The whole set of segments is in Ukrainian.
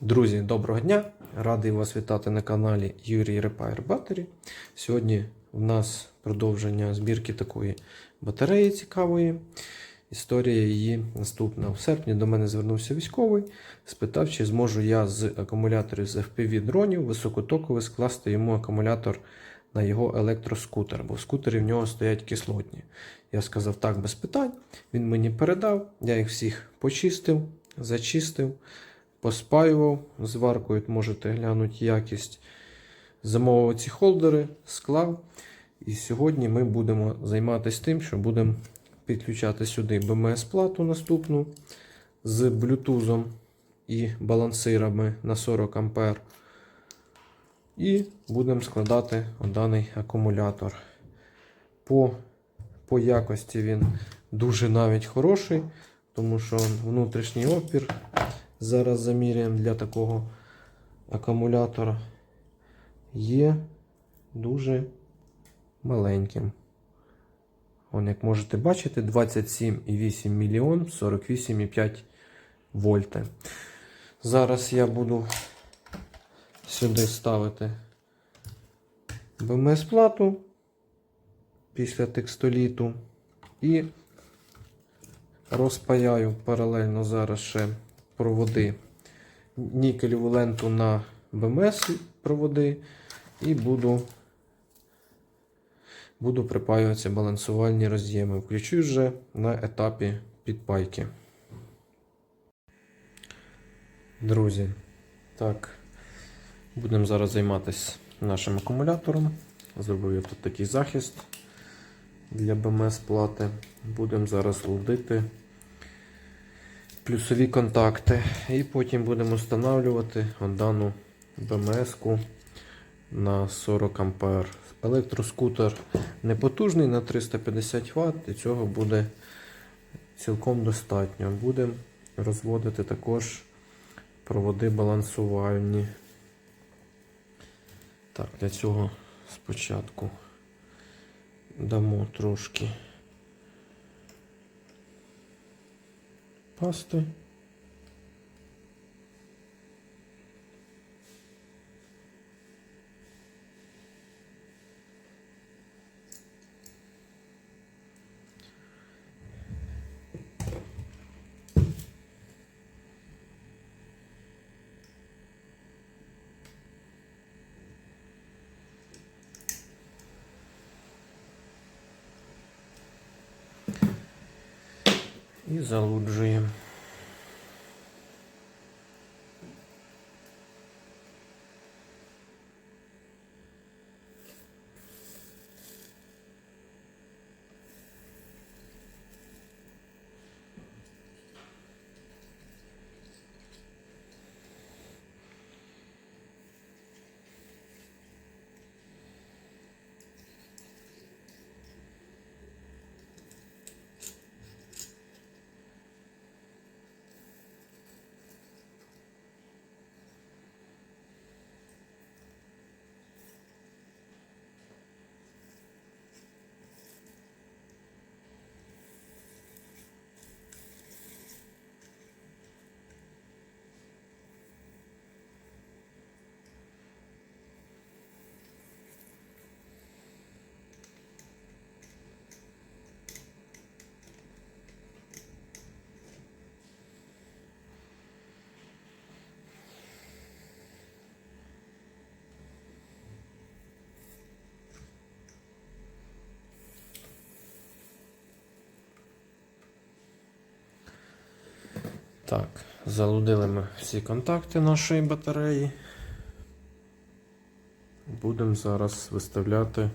Друзі, доброго дня! Радий вас вітати на каналі Юрій Repair Battery. Сьогодні в нас продовження збірки такої батареї цікавої. Історія її наступна. В серпні до мене звернувся військовий, спитав, чи зможу я з акумуляторів з FPV дронів високотокових скласти йому акумулятор на його електроскутер, бо в скутері в нього стоять кислотні. Я сказав так, без питань. Він мені передав, я їх всіх почистив, зачистив поспаював зваркою, можете глянути якість. Замовив ці холдери, склав. І сьогодні ми будемо займатися тим, що будемо підключати сюди БМС-плату наступну з блютузом і балансирами на 40 А. І будемо складати даний акумулятор. По, по якості він дуже навіть хороший, тому що внутрішній опір зараз заміряємо для такого акумулятора, є дуже маленьким. Он, як можете бачити, 27,8 мільйон 48,5 вольти. Зараз я буду сюди ставити БМС-плату після текстоліту і розпаяю паралельно зараз ще проводи нікелеву ленту на БМС проводи і буду буду припаюватися балансувальні роз'єми. Включу вже на етапі підпайки. Друзі, так, будемо зараз займатися нашим акумулятором. Зробив я тут такий захист для БМС плати. Будемо зараз лудити плюсові контакти. І потім будемо встановлювати дану БМС-ку на 40 А. Електроскутер не потужний на 350 Вт, і цього буде цілком достатньо. Будемо розводити також проводи балансувальні. Так, для цього спочатку дамо трошки. Пасти. І залуджуємо. Так, залудили ми всі контакти нашої батареї. Будемо зараз виставляти,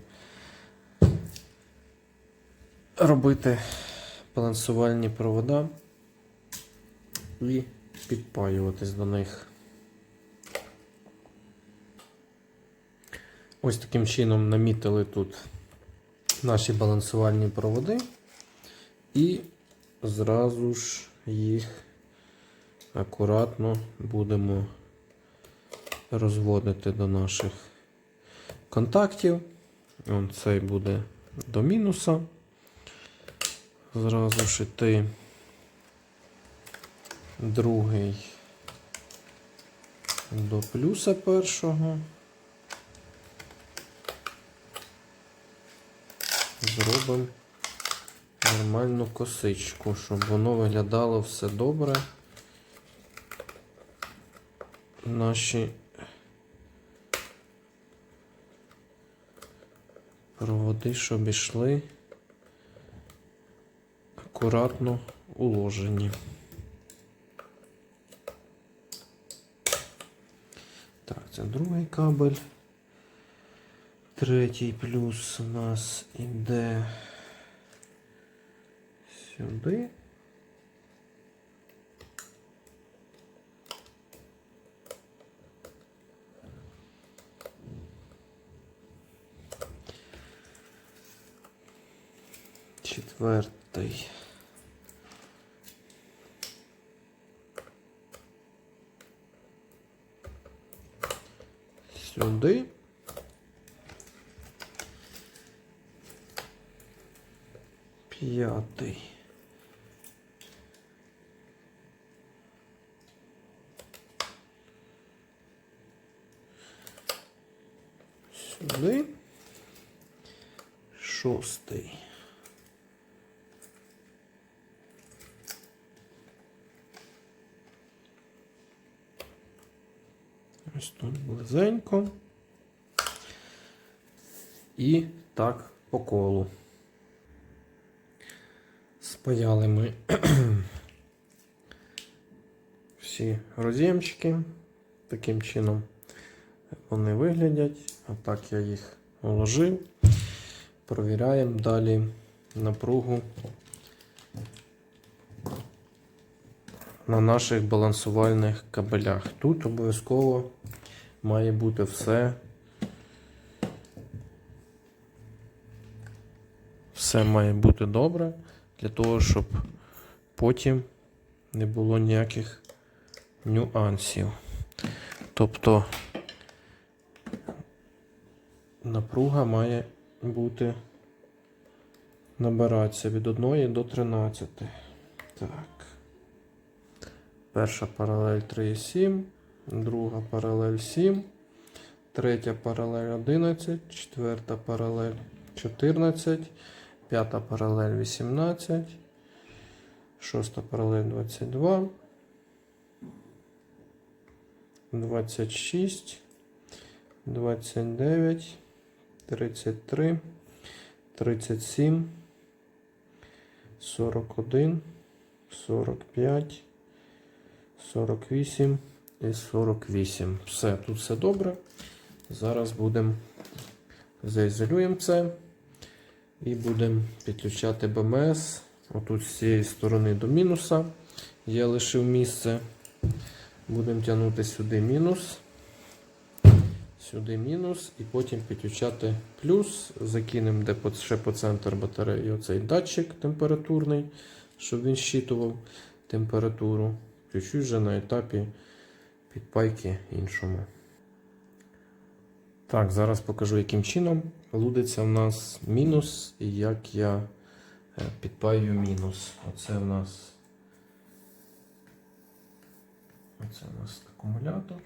робити балансувальні провода і підпаюватись до них. Ось таким чином намітили тут наші балансувальні проводи і зразу ж їх акуратно будемо розводити до наших контактів. Он цей буде до мінуса. Зразу ж іти другий до плюса першого. Зробимо нормальну косичку, щоб воно виглядало все добре. Наші проводи, щоб йшли акуратно уложені. Так, це другий кабель. Третій плюс у нас іде сюди. Четвертий. Сюди. П'ятий. Сюди. Шостий. Ось тут близенько. І так по колу. Спаяли ми всі роз'ємчики. Таким чином вони виглядять. А так я їх уложив. Провіряємо далі напругу на наших балансувальних кабелях. Тут обов'язково має бути все. Все має бути добре для того, щоб потім не було ніяких нюансів. Тобто напруга має бути набиратися від 1 до 13. Так. Перша паралель 3,7, друга паралель 7, третя паралель 11, четверта паралель 14, п'ята паралель 18, шоста паралель 22, 26, 29, 33, 37, 41, 45, 48 і 48. Все, тут все добре. Зараз будемо заізолюємо це і будемо підключати БМС. Отут з цієї сторони до мінуса. Я лишив місце. Будемо тягнути сюди мінус. Сюди мінус, і потім підключати плюс. Закинемо де ще по центр батареї оцей датчик температурний, щоб він щитував температуру. Включу вже на етапі підпайки іншому. Так, зараз покажу, яким чином лудиться в нас мінус і як я підпаю мінус. Оце в нас. Оце у нас акумулятор.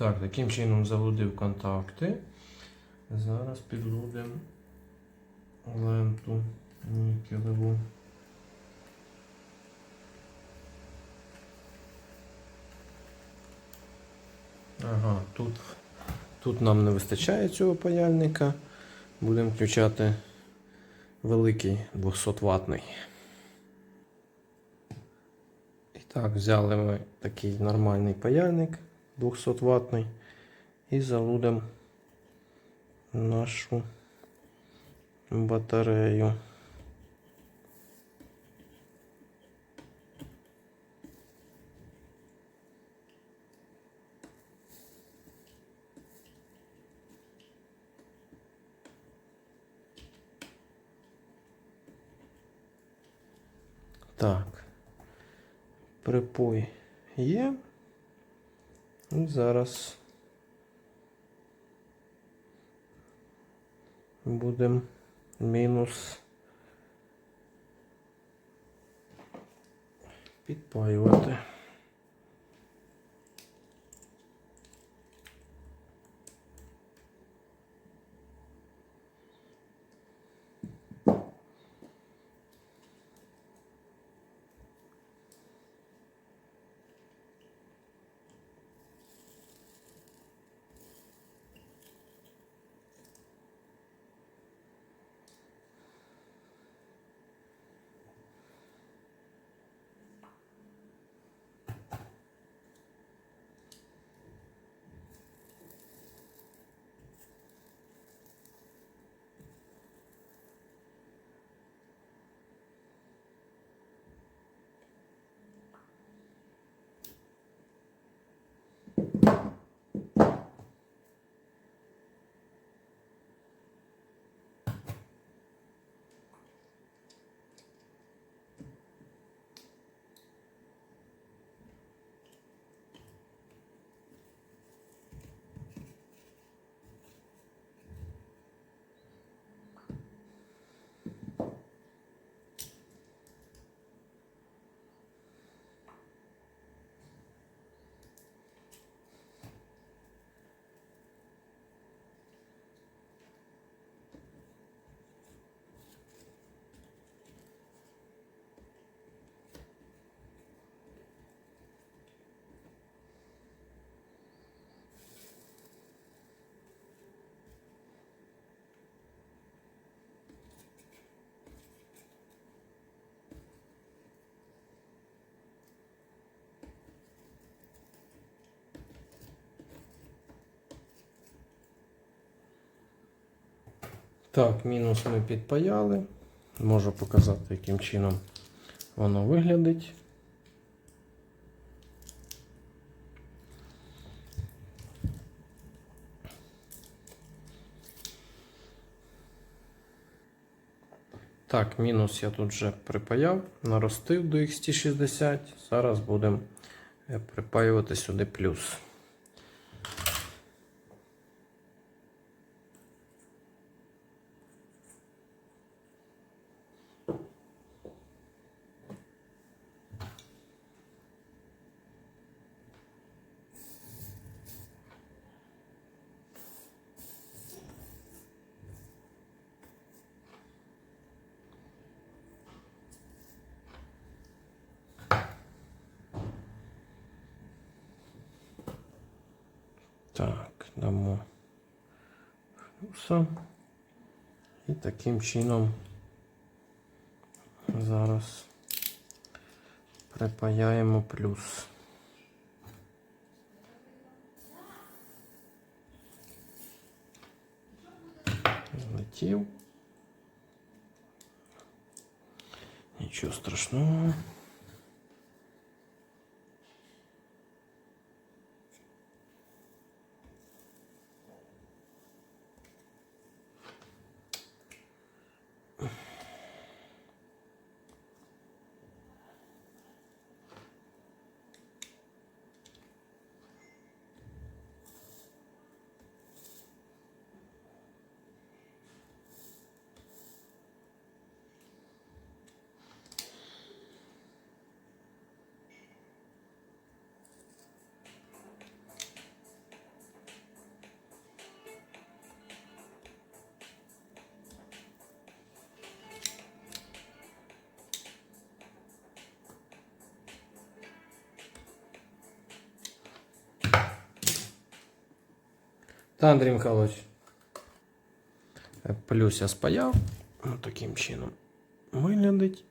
Так, таким чином залудив контакти. Зараз підводимо ленту нікелеву. Ага, тут, тут нам не вистачає цього паяльника. Будемо включати великий 200 ватний. І так, взяли ми такий нормальний паяльник 200 ватний і залудимо нашу батарею. Так. Припой є. І зараз будемо мінус підпаювати. Так, мінус ми підпаяли. Можу показати, яким чином воно виглядить. Так, мінус я тут вже припаяв, наростив до XT60. Зараз будемо е, припаювати сюди плюс. Так, дамо плюса. І таким чином зараз припаяємо плюс. Злетів. Нічого страшного. Та Андрій Михайлович. Е, Плюс я спаяв. Ось таким чином виглядить.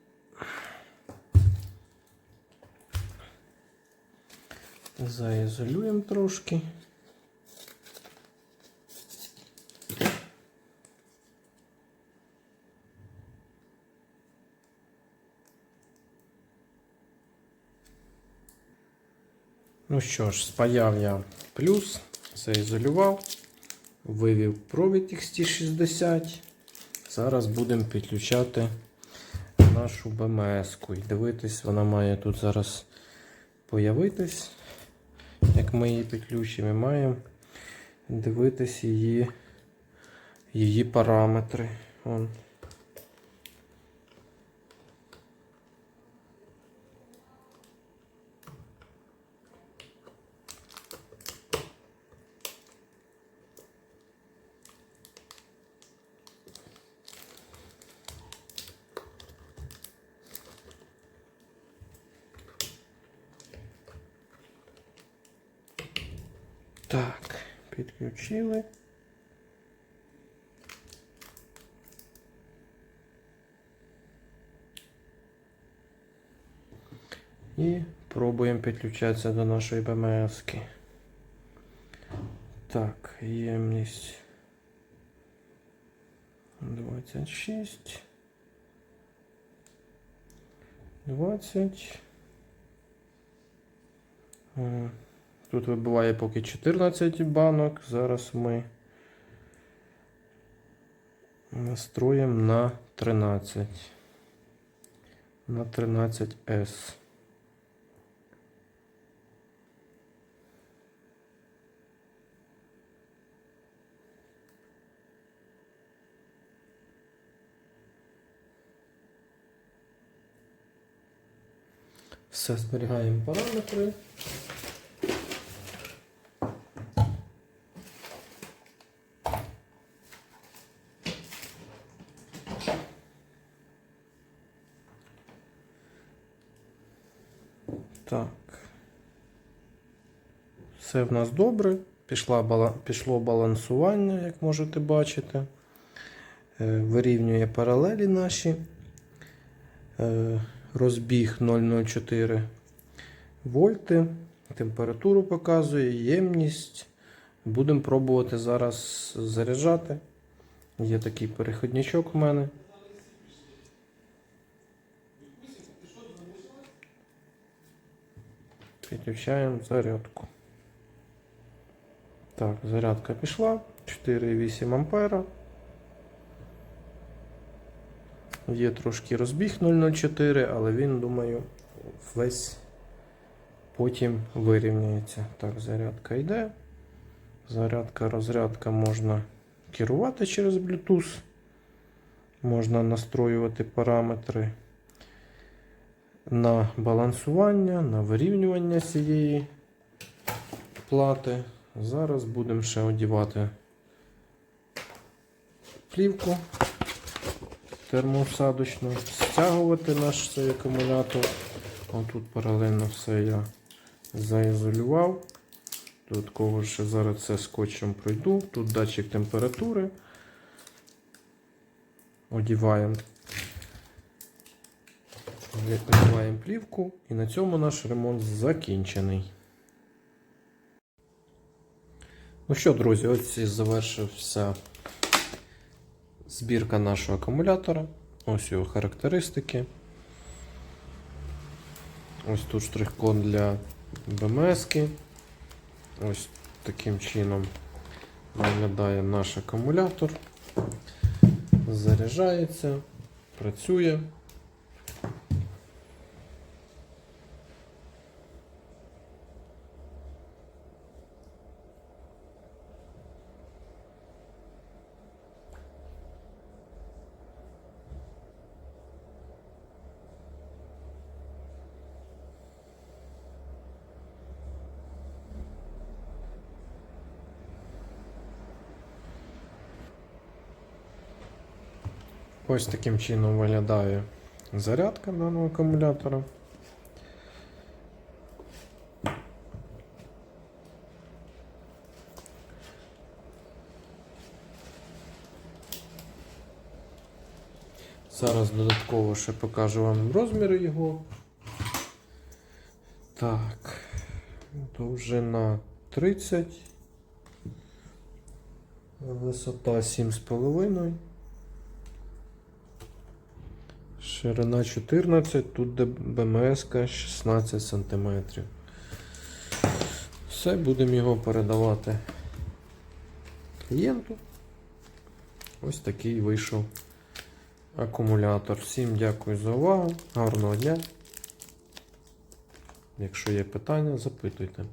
Заізолюємо трошки. Ну що ж, спаяв я плюс, заізолював, Вивів провід XT60. Зараз будемо підключати нашу БМС-ку і дивитись, вона має тут зараз появитись. Як ми її підключимо, і маємо дивитись її, її параметри. Вон. Так, підключили. І пробуємо підключатися до нашої БМС. -ки. Так, ємність 26. 20. Тут вибиває поки 14 банок. Зараз ми настроїмо на 13. На 13S. Все, зберігаємо параметри. Все в нас добре. Пішла, пішло балансування, як можете бачити. Е, Вирівнює паралелі наші. Е, Розбіг 0,04 вольти. Температуру показує, ємність. Будемо пробувати зараз заряджати. Є такий переходничок у мене. Підключаємо зарядку. Так, зарядка пішла. 4,8 ампера. Є трошки розбіг 0,04, але він, думаю, весь потім вирівняється. Так, зарядка йде. Зарядка, розрядка можна керувати через Bluetooth. Можна настроювати параметри на балансування, на вирівнювання цієї плати. Зараз будемо ще одівати плівку термоусадочну, стягувати наш цей акумулятор. Отут паралельно все я заізолював. Додатково ще зараз це скотчем пройду. Тут датчик температури. Одіваємо Одіваємо плівку і на цьому наш ремонт закінчений. Ну що, друзі, ось і завершився збірка нашого акумулятора. Ось його характеристики. Ось тут штрих-код для БМС. Ось таким чином виглядає наш акумулятор. Заряджається, працює. Ось таким чином виглядає зарядка даного акумулятора. Зараз додатково ще покажу вам розміри його. Так, довжина 30, висота 7,5. Ширина 14, тут БМС 16 см. Все, будемо його передавати клієнту. Ось такий вийшов акумулятор. Всім дякую за увагу. Гарного дня. Якщо є питання, запитуйте.